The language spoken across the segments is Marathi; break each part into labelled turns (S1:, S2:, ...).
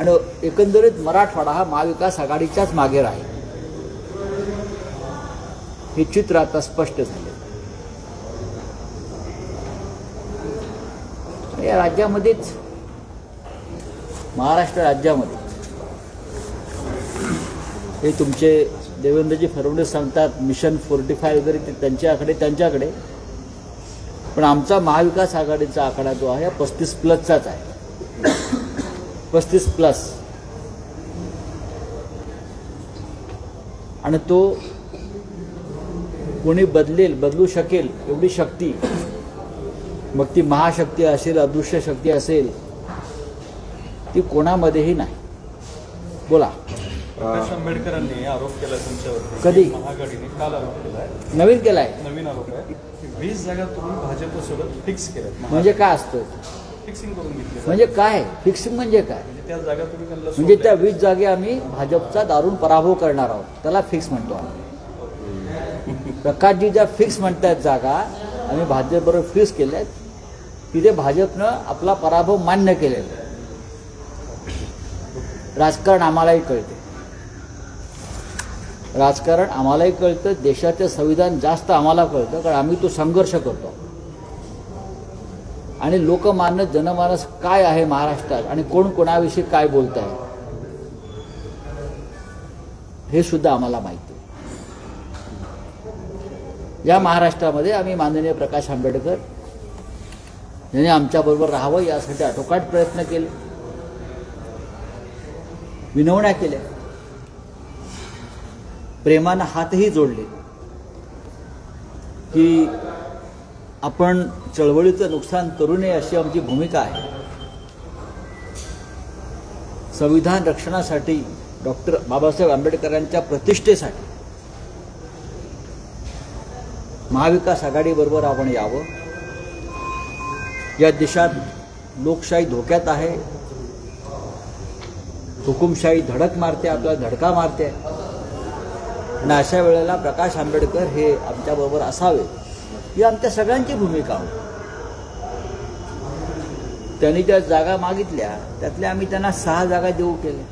S1: आणि एकंदरीत मराठवाडा हा महाविकास आघाडीच्याच मागे राहील. हे चित्र आता स्पष्ट झाले. या राज्यामध्येच महाराष्ट्र राज्यामध्ये हे तुमचे देवेंद्रजी फडणवीस सांगतात मिशन फोर्टी फाय वगैरे ते त्यांच्याकडे त्यांच्याकडे. पण आमचा महाविकास आघाडीचा आकडा जो आहे पस्तीस प्लसचाच आहे. पस्तीस प्लस आणि तो कोणी बदलेल बदलू शकेल एवढी शक्ती. मग ती महाशक्ती असेल अदृश्य शक्ती असेल ती कोणामध्येही नाही. बोला.
S2: प्रकाश आंबेडकरांनी आरोप केला तुमच्यावर
S1: कधी?
S2: महाआघाडीने काल आरोप केलाय
S1: नवीन केलाय?
S2: नवीन आरोप आहे. वीस जागा तुम्ही भाजपसोबत फिक्स केल्यात.
S1: म्हणजे काय असतं?
S2: फिक्सिंग करून घेतली
S1: म्हणजे काय? फिक्सिंग म्हणजे काय?
S2: म्हणजे त्या जागा तुम्ही त्यांना
S1: म्हणजे त्या. वीस जागी आम्ही भाजपचा दारुण पराभव करणार आहोत. त्याला फिक्स म्हणतो आम्ही. प्रकाशजी ज्या फिक्स म्हणतात जागा आम्ही भाजपबरोबर फिक्स केल्यात. तिथे भाजपनं आपला पराभव मान्य केलेला आहे. राजकारण आम्हालाही कळते. राजकारण आम्हालाही कळतं. देशाचं संविधान जास्त आम्हाला कळतं कारण आम्ही तो संघर्ष करतो. आणि लोकमानस जनमानस काय आहे महाराष्ट्रात आणि कोण कोणाविषयी काय बोलत आहे हे सुद्धा आम्हाला माहिती आहे. या महाराष्ट्रामध्ये आम्ही माननीय प्रकाश आंबेडकर यांनी आमच्याबरोबर राहावं यासाठी आटोकाट प्रयत्न केले. विनवण्या केल्या. प्रेमानं हातही जोडले. की आपण चळवळीचं नुकसान करू नये अशी आमची भूमिका आहे. संविधान रक्षणासाठी डॉक्टर बाबासाहेब आंबेडकरांच्या प्रतिष्ठेसाठी महाविकास आघाडीबरोबर आपण यावं. या देशात लोकशाही धोक्यात आहे. हुकुमशाही धडक मारते आपल्याला धडका मारते. आणि अशा वेळेला प्रकाश आंबेडकर हे आमच्याबरोबर असावे ही आमच्या सगळ्यांची भूमिका होती. त्यांनी ज्या जागा मागितल्या त्यातल्या आम्ही त्यांना सहा जागा देऊ केल्या.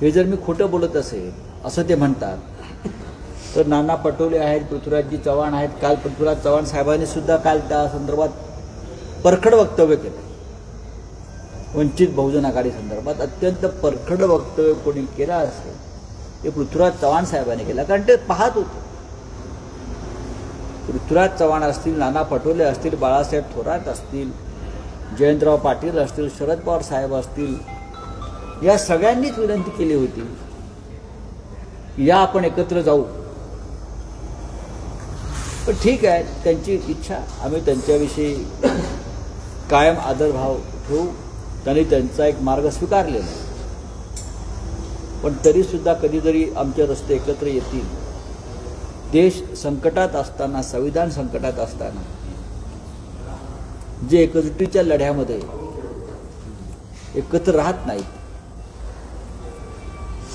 S1: हे जर मी खोटं बोलत असेल असं ते म्हणतात तर नाना पटोले आहेत पृथ्वीराजजी चव्हाण आहेत काल पृथ्वीराज चव्हाण साहेबांनी सुद्धा काल त्या संदर्भात परखड वक्तव्य केलं. वंचित बहुजन आघाडी संदर्भात अत्यंत परखड वक्तव्य कोणी केलं असेल ते पृथ्वीराज चव्हाण साहेबांनी केलं. कारण ते पाहत होते. पृथ्वीराज चव्हाण असतील नाना पटोले असतील बाळासाहेब थोरात असतील जयंतराव पाटील असतील शरद पवार साहेब असतील या सगळ्यांनीच विनंती केली होती. या आपण एकत्र जाऊ. पण ठीक आहे त्यांची इच्छा आम्ही त्यांच्याविषयी कायम आदरभाव ठेवू. त्यांनी त्यांचा एक मार्ग स्वीकारलेला पण तरीसुद्धा कधीतरी आमचे रस्ते एकत्र येतील. देश संकटात असताना संविधान संकटात असताना जे एकजुटीच्या लढ्यामध्ये एकत्र राहत नाहीत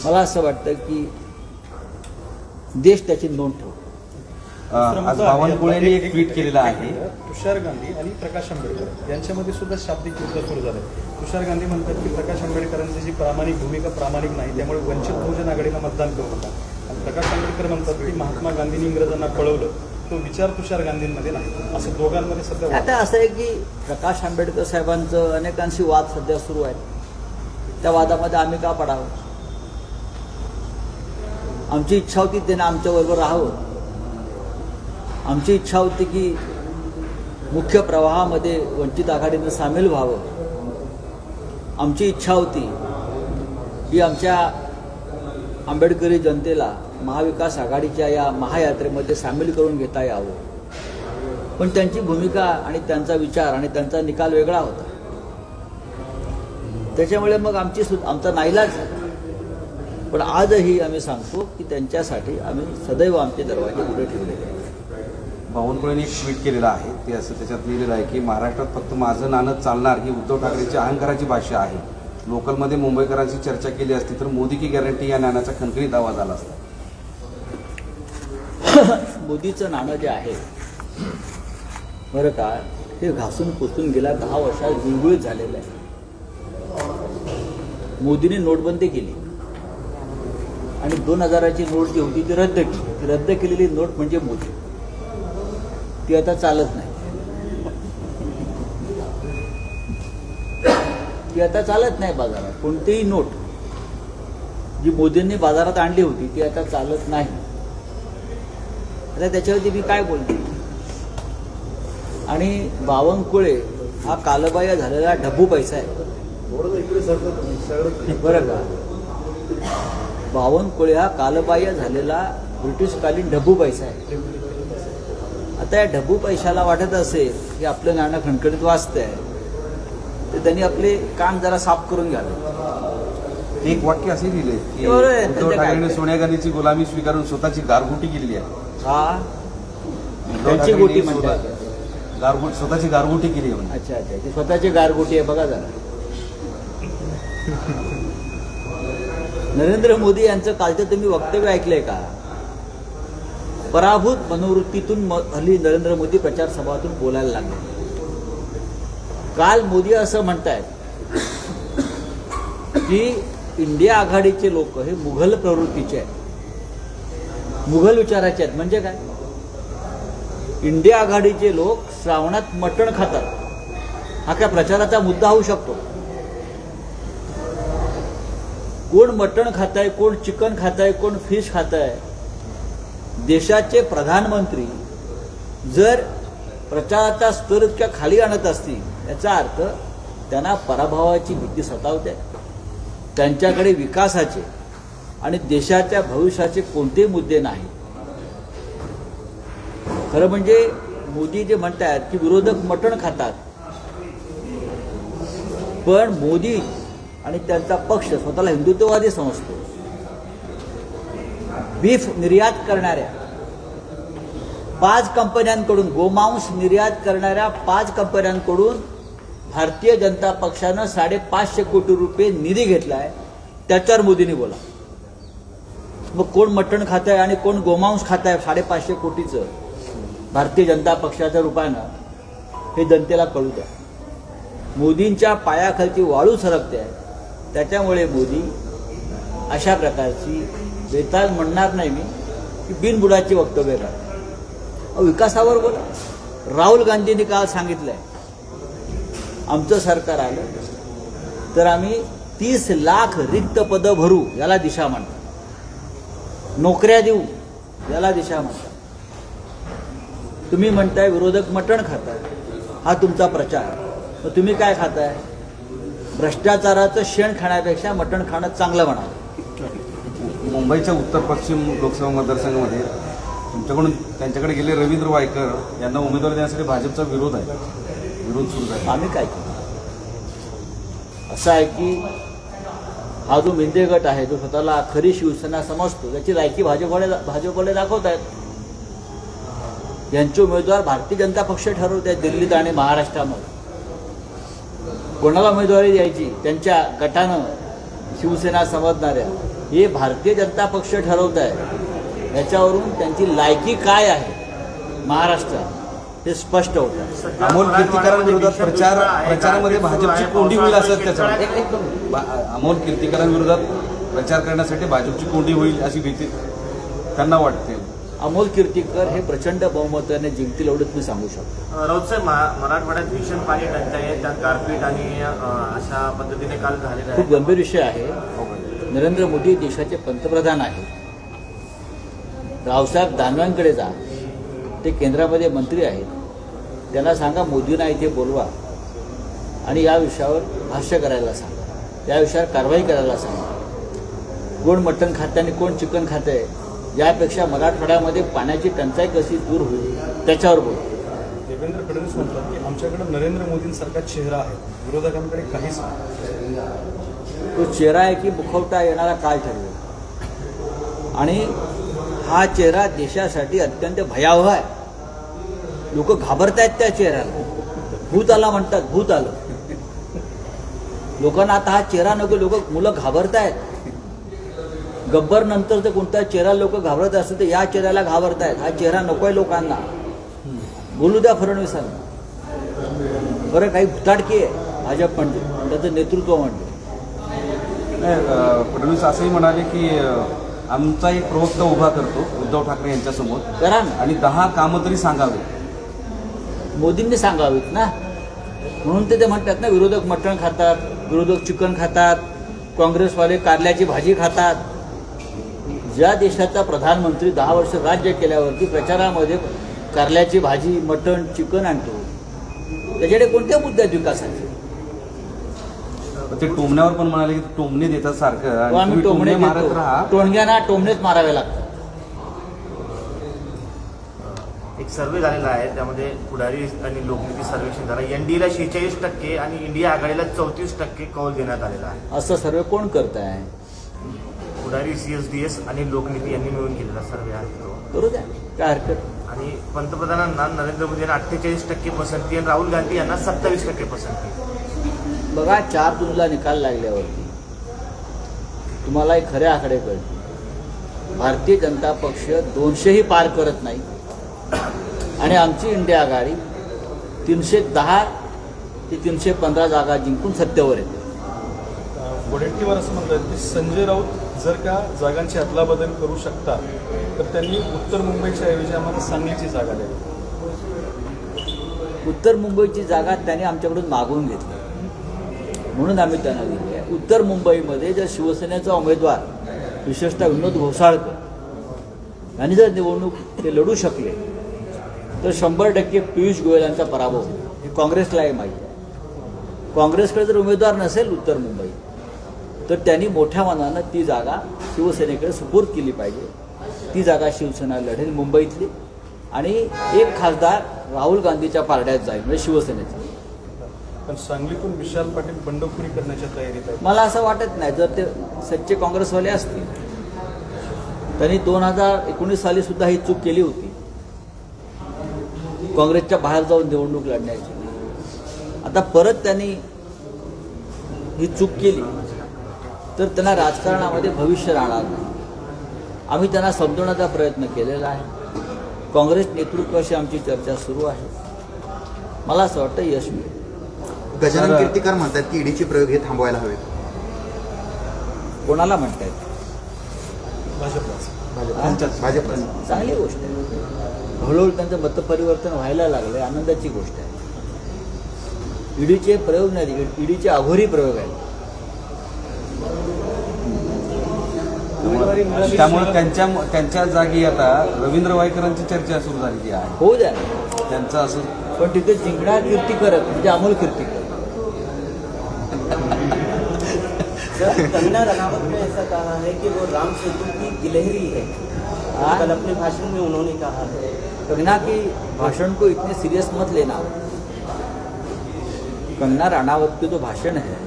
S1: मला असं वाटतं की देश त्याची नोंद ठेवतो
S3: अ, आज बावनकुळेंनी एक ट्विट केलेलं आहे.
S2: तुषार गांधी आणि प्रकाश आंबेडकर. यांच्यामध्ये सुद्धा शाब्दिक युद्ध सुरू झालं तुषार गांधी म्हणतात की प्रकाश आंबेडकरांची जी प्रामाणिक भूमिका प्रामाणिक नाही त्यामुळे वंचित बहुजन आघाडीला मतदान करू नका. प्रकाश आंबेडकर म्हणतात की महात्मा गांधींनी इंग्रजांना पळवलं तो विचार तुषार गांधींमध्ये नाही. असं दोघांमध्ये सध्या
S1: आता असं आहे की प्रकाश आंबेडकर साहेबांचं अनेकांशी वाद सध्या सुरू आहेत. त्या वादामध्ये आम्ही का पडावं? आमची इच्छा होती त्यांना आमच्याबरोबर राहावं. आमची इच्छा होती की मुख्य प्रवाहामध्ये वंचित आघाडीनं सामील व्हावं. आमची इच्छा होती की आमच्या आंबेडकरी जनतेला महाविकास आघाडीच्या या महायात्रेमध्ये सामील करून घेता यावं. पण त्यांची भूमिका आणि त्यांचा विचार आणि त्यांचा निकाल वेगळा होता. त्याच्यामुळे मग आमची सु आमचा नाईलाज झाला. पण आजही आम्ही सांगतो की त्यांच्यासाठी आम्ही सदैव आमचे दरवाजे उघडे ठेवलेले आहेत
S3: बावनकुळेंनी एक ट्विट केलेलं आहे. ते असं त्याच्यात लिहिलेलं आहे की महाराष्ट्रात फक्त माझं नाणं चालणार ही उद्धव ठाकरेची अहंकाराची भाषा आहे. लोकलमध्ये मुंबईकरांची चर्चा केली असती तर मोदी की गॅरंटी या नाण्याचा खणखणीत आवाज आला असता.
S1: मोदीचं नाणं जे आहे बरं का हे घासून पुसून गेल्या दहा वर्षात गुळगुळीत झालेलं आहे. मोदींनी नोटबंदी केली. आणि दोन हजाराची नोट जी होती ती रद्द केली. ती रद्द केलेली नोट म्हणजे मोदी. ती आता चालत नाही. ती आता चालत नाही बाजारात. कोणतीही नोट जी मोदींनी बाजारात आणली होती ती आता चालत नाही. आता त्याच्यावरती मी काय बोलते? आणि बावनकुळे हा कालबाह्य झालेला ढबू पैसा आहे. बरं का बावनकुळे हा कालबाह्य झालेला ब्रिटिशकालीन ढबू पैसा आहे. आता या ढबू पैशाला वाटत असेल की आपलं नाणं खणखणीत वाचतंय तर त्यांनी आपले कान जरा साफ करून घ्यावे.
S3: एक वाक्य असे लिहिले की. उद्धव ठाकरेंनी? सोनिया गांधीची गुलामी स्वीकारून स्वतःची गारगुटी केलेली आहे.
S1: हा? त्यांची गोटी
S3: स्वतः-
S1: म्हणतात.
S3: गारगुट स्वतःची गारगुटी केली आहे
S1: अच्छा अच्छा. ती स्वतःची गारगोटी आहे बघा जरा. नरेंद्र मोदी यांचं कालचं तुम्ही वक्तव्य ऐकलंय का? पराभूत मनोवृत्तीतून म- हल्ली नरेंद्र मोदी प्रचार सभातून बोलायला लागले. काल मोदी असं म्हणतायत की इंडिया आघाडीचे लोक हे मुघल प्रवृत्तीचे आहेत. मुघल विचाराचे आहेत. म्हणजे काय? इंडिया आघाडीचे लोक श्रावणात मटण खातात. हा काय प्रचाराचा मुद्दा होऊ शकतो? कोण मटण खाताय कोण चिकन खाताय कोण फिश खाताय? देशाचे प्रधानमंत्री जर प्रचाराचा स्तर इतक्या खाली आणत असतील याचा अर्थ त्यांना पराभवाची भीती सतावते. त्यांच्याकडे विकासाचे आणि देशाच्या भविष्याचे कोणते मुद्दे नाही खरं म्हणजे मोदी जे म्हणतात की विरोधक मटण खातात. पण मोदी आणि त्यांचा पक्ष स्वतःला हिंदुत्ववादी समजतो. बीफ निर्यात करणाऱ्या पाच कंपन्यांकडून गोमांस निर्यात करणाऱ्या पाच कंपन्यांकडून भारतीय जनता पक्षानं साडेपाचशे कोटी रुपये निधी घेतलाय. त्याच्यावर मोदींनी बोला. मग कोण मटण खात आहे आणि कोण गोमांस खात आहे साडेपाचशे कोटीचं? भारतीय जनता पक्षाच्या रूपानं हे जनतेला कळू द्या. मोदींच्या पायाखालची वाळू सरकते. आहे त्याच्यामुळे मोदी अशा प्रकारची बेताल म्हणणार नाही मी की बिनबुडाची वक्तव्य करतात विकासावर बोला. राहुल गांधींनी काल सांगितलंय आमचं सरकार आलं तर आम्ही तीस लाख रिक्त पदं भरू याला दिशा म्हणतो नोकऱ्या देऊ याला दिशा म्हणतात. तुम्ही म्हणताय विरोधक मटण खाताय हा तुमचा प्रचार. मग तुम्ही काय खाताय? भ्रष्टाचाराचं शेण खाण्यापेक्षा मटण खाणं चांगलं म्हणावं
S3: मुंबईच्या उत्तर पश्चिम लोकसभा मतदारसंघामध्ये तुमच्याकडून त्यांच्याकडे गेले रवींद्र वायकर यांना उमेदवारी देण्यासाठी भाजपचा विरोध आहे. विरोध सुरू आहे
S1: आम्ही काय केलं असं आहे की हा जो मेंदे गट आहे जो स्वतःला खरी शिवसेना समजतो त्याची लायकी भाजपकडे भाजपकडे दाखवत आहेत यांचे उमेदवार भारतीय जनता पक्ष ठरवत आहेत दिल्लीत आणि महाराष्ट्रामध्ये. कोणाला उमेदवारी द्यायची? त्यांच्या गटानं शिवसेना समजणाऱ्या. हे भारतीय जनता पक्ष ठरवत आहे याच्यावरून त्यांची लायकी काय आहे? महाराष्ट्रात. हे स्पष्ट होतं
S3: अमोल कीर्तिकरांविरोधात प्रचार प्रचारामध्ये भाजपची कोंडी होईल असं त्याच्या एक एक दोन. बा- अमोल कीर्तिकरांविरोधात प्रचार करण्यासाठी भाजपची कोंडी होईल अशी भीती त्यांना वाटते.
S1: अमोल कीर्तीकर हे प्रचंड बहुमताने जिंकतील एवढंच मी सांगू शकतो.
S4: राऊत साहेब मराठवाड्यात भीषण पाणी टंचाई आहे त्यात गारपीट आणि अशा पद्धतीने काल झालेलं
S1: खूप गंभीर विषय आहे. नरेंद्र मोदी देशाचे पंतप्रधान आहेत. रावसाहेब दानवांकडे जा. ते केंद्रामध्ये मंत्री आहेत. त्यांना सांगा मोदींना इथे बोलवा. आणि या विषयावर भाष्य करायला सांगा. या विषयावर कारवाई करायला सांगा. कोण मटण खाते आणि कोण चिकन खाते यापेक्षा मराठवाड्यामध्ये पाण्याची टंचाई कशी दूर होईल त्याच्यावर बोल.
S2: देवेंद्र फडणवीस म्हणतात की आमच्याकडे नरेंद्र मोदींसारखा चेहरा आहे. विरोधकांकडे काहीच नाही.
S1: तो चेहरा आहे की मुखवटा येणारा काळ ठरवेल आणि हा चेहरा देशासाठी अत्यंत भयावह आहे. लोक घाबरतायत त्या चेहऱ्याला. भूत आला म्हणतात भूत आलं. लोकांना आता हा चेहरा नको लोक मुलं घाबरतायत. गब्बर नंतर जर कोणता चेहरा लोक घाबरत असेल तर या चेहऱ्याला घाबरतायत. हा चेहरा नकोय लोकांना. बोलू द्या फडणवीसांना. बरं काही भुताटकी आहे भाजप म्हणजे. त्याचं नेतृत्व म्हणजे.
S3: फडणवीस असंही म्हणाले की आमचा एक प्रवक्ता उभा करतो उद्धव ठाकरे यांच्यासमोर.
S1: करा
S3: आणि दहा कामं तरी सांगावे.
S1: मोदींनी सांगावीत ना? म्हणून ते ते म्हणतात ना विरोधक मटण खातात विरोधक चिकन खातात काँग्रेसवाले कारल्याची भाजी खातात. ज्या देशाचा प्रधानमंत्री दहा वर्ष राज्य केल्यावरती प्रचारामध्ये कारल्याची भाजी मटण चिकन आणतो. त्याच्याकडे कोणत्या मुद्दे आहेत विकासाचे
S3: ते टोमण्यावर पण म्हणाले की टोमणे देतात सारखं. तुम्ही
S1: टोमणे
S3: मारत राहा.
S1: टोणग्यांना टोमणेच मारावे लागतात.
S4: एक सर्वे झालेला आहे. त्यामध्ये पुढारी आणि लोकनीती सर्वेक्षण झालं. एनडीएला शेहेचाळीस टक्के आणि इंडिया आघाडीला चौतीस टक्के कौल देण्यात आलेला आहे.
S1: असं सर्व कोण करत आहे
S4: पुढारी सीएसडीएस आणि लोकनीती यांनी मिळून केलेला सर्वे आहे. तो
S1: करू द्या. काय हरकत.
S4: आणि पंतप्रधानांना नरेंद्र मोदी यांना अठ्ठेचाळीस टक्के पसंती आणि राहुल गांधी यांना सत्तावीस टक्के पसंती.
S1: बघा चार जूनला निकाल लागल्यावरती तुम्हाला एक खरे आकडे कळतील भारतीय जनता पक्ष दोनशेही पार करत नाही. आणि आमची इंडिया आघाडी तीनशे दहा ते तीनशे पंधरा जागा जिंकून सत्तेवर येते.
S2: वडेट्टीवार असं म्हणतात की संजय राऊत जर का जागांची अदलाबदल करू शकतात तर त्यांनी उत्तर मुंबईच्या ऐवजी आम्हाला सांगलीची जागा द्यावी.
S1: उत्तर मुंबईची जागा त्यांनी आमच्याकडून मागवून घेतली. म्हणून आम्ही त्यांना दिली आहे. उत्तर मुंबईमध्ये जर शिवसेनेचा उमेदवार विशेषतः विनोद घोसाळकर यांनी जर निवडणूक ते लढू शकले तर शंभर टक्के पियुष गोयल यांचा पराभव. हे काँग्रेसलाही माहीत आहे. काँग्रेसकडे जर उमेदवार नसेल उत्तर मुंबई तर त्यांनी मोठ्या मनानं ती जागा शिवसेनेकडे सुपूर्द केली पाहिजे. ती जागा शिवसेना लढेल मुंबईतली आणि एक खासदार राहुल गांधीच्या पारड्यात जाईल म्हणजे शिवसेनेचा.
S2: पण सांगलीतून विशाल पाटील बंडखोरी करण्याच्या तयारीत
S1: मला असं वाटत नाही. जर ते सच्चे काँग्रेसवाले असतील त्यांनी दोन हजार एकोणीस साली सुद्धा ही चूक केली होती. काँग्रेसच्या बाहेर जाऊन निवडणूक लढण्याची. आता परत त्यांनी ही चूक केली तर त्यांना राजकारणामध्ये भविष्य राहणार नाही. आम्ही त्यांना समजवण्याचा प्रयत्न केलेला आहे. काँग्रेस नेतृत्वाशी आमची चर्चा सुरू आहे. मला असं वाटतं यश मिळेल.
S5: गजानन कीर्तिकर म्हणतात की ईडीचे प्रयोग हे थांबवायला हवेत.
S1: कोणाला म्हणतायत?
S3: त्यांच्याच-
S5: भाजप.
S1: चांगली गोष्ट आहे. हळूहळू त्यांचं मतपरिवर्तन व्हायला लागलं आनंदाची गोष्ट आहे. ईडीचे प्रयोग नाही ईडीचे अघोरी प्रयोग आहेत.
S3: त्यामुळे त्यांच्या त्यांच्या जागी आता रवींद्र वायकरांची चर्चा सुरू झालेली आहे.
S1: होऊ द्या.
S3: त्यांचं असं
S1: पण तिथे जिंकणार कीर्तिकर म्हणजे अमोल कीर्तिकर
S6: कंगना रनावत ने ऐसा कहा है कि वो राम सेतु की गिलहरी है।
S1: हाँ?
S6: कल अपने भाषण में उन्होंने कहा है।
S1: कंगना की भाषण को इतने सीरियस मत लेना। कंगना राणावत की जो भाषण है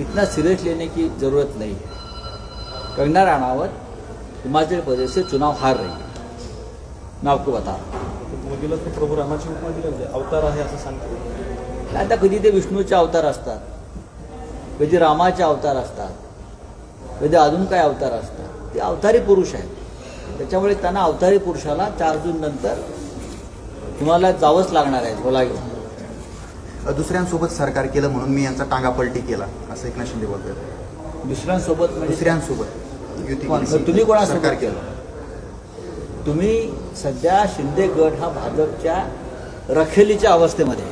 S1: इतना सीरियस लेने की ज़रूरत नहीं है। कंगना राणावत हिमाचल प्रदेश से चुनाव हार रही है। मैं आपको बता रहा हूँ।
S2: मोदीला तो प्रभू रामाची उपमा दिली अवतार आहे असं सांगतात।
S1: आता कधी ते विष्णूचे अवतार असतात? कधी रामाचे अवतार असतात. कधी अजून काय अवतार असतात. ते अवतारी पुरुष आहेत. त्याच्यामुळे त्यांना अवतारी पुरुषाला चार जून नंतर हिमालयात जावंच लागणार आहे बोला घेऊन
S5: दुसऱ्यांसोबत सरकार केलं म्हणून मी यांचा टांगा पलटी केला असं एकनाथ शिंदे बोलतात
S1: दुसऱ्यांसोबत म्हणजे?
S5: दुसऱ्यांसोबत. युती
S1: कोण? तुम्ही कोणासोबत
S5: सरकार
S1: केलं. तुम्ही सध्या शिंदे गट हा भाजपच्या रखेलीच्या अवस्थेमध्ये.